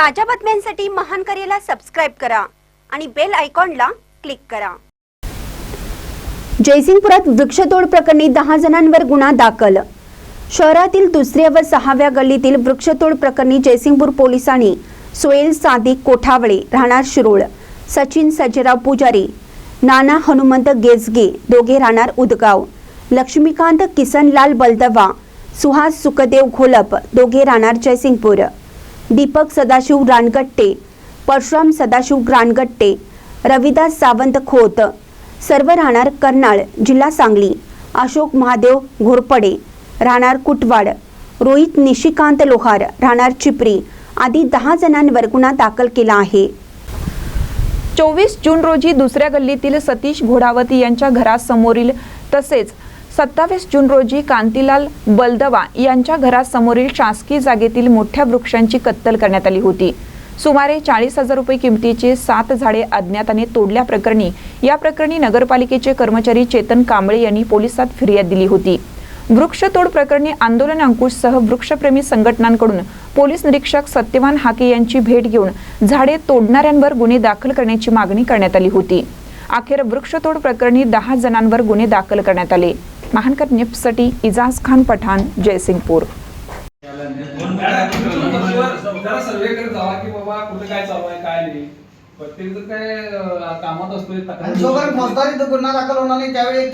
ताज्या बातम्यांसाठी महान करेला सबस्क्राईब करा आणि बेल आयकॉनला क्लिक करा. जयसिंगपुरात वृक्षतोड प्रकरणी दहा जणांवर गुन्हा दाखल. शहरातील दुसऱ्या व सहाव्या गल्लीतील वृक्षतोड प्रकरणी जयसिंगपूर पोलिसांनी सोहेल सादिक कोठावळे राहणार शिरोळ सचिन सजराव पुजारी नाना हनुमंत गेजगे दोघे राहणार उदगाव लक्ष्मीकांत किसनलाल बलदवा सुहास सुखदेव घोलप दोघे राहणार जयसिंगपूर. दीपक सदाशिव रानगट्टे परशुराम सदाशिव रानगट्टे रविदास सावंत खोत सर्व राहणार कर्नाळ जिल्हा सांगली अशोक महादेव घोरपडे राहणार कुटवाड रोहित निशिकांत लोहार राहणार चिपरी आदी दहा जणांवर गुन्हा दाखल केला आहे. चोवीस जून रोजी दुसऱ्या गल्लीतील सतीश घोडावती यांच्या घरासमोरील तसेच सत्तावीस जून रोजी कांतीलाल बलदवा यांच्या घरासमोरील शासकीय जागेतील मोठ्या वृक्षांची कत्तल करण्यात आली होती. सुमारे चाळीस हजार रुपये किमतीचे सात झाडे अज्ञाताने तोडल्याप्रकरणी या प्रकरणी नगरपालिकेचे कर्मचारी चेतन कांबळे यांनी पोलिसात फिर्याद दिली होती. वृक्षतोड प्रकरणी आंदोलन अंकुशसह वृक्षप्रेमी संघटनांकडून पोलीस निरीक्षक सत्यवान हाके यांची भेट घेऊन झाडे तोडणाऱ्यांवर गुन्हे दाखल करण्याची मागणी करण्यात आली होती. अखेर वृक्षतोड प्रकरणी दहा जणांवर गुन्हे दाखल करण्यात आले. महानकर निप्ससाठी इजाज खान पठाण जयसिंगपूर. जरा सर्वे करत जावा की बाबा कुठे काय चालू आहे काय नाही. प्रत्येक जण काय कामात आणि जोपर्यंत फौजदारी गुन्हा दाखल होणार नाही त्यावेळी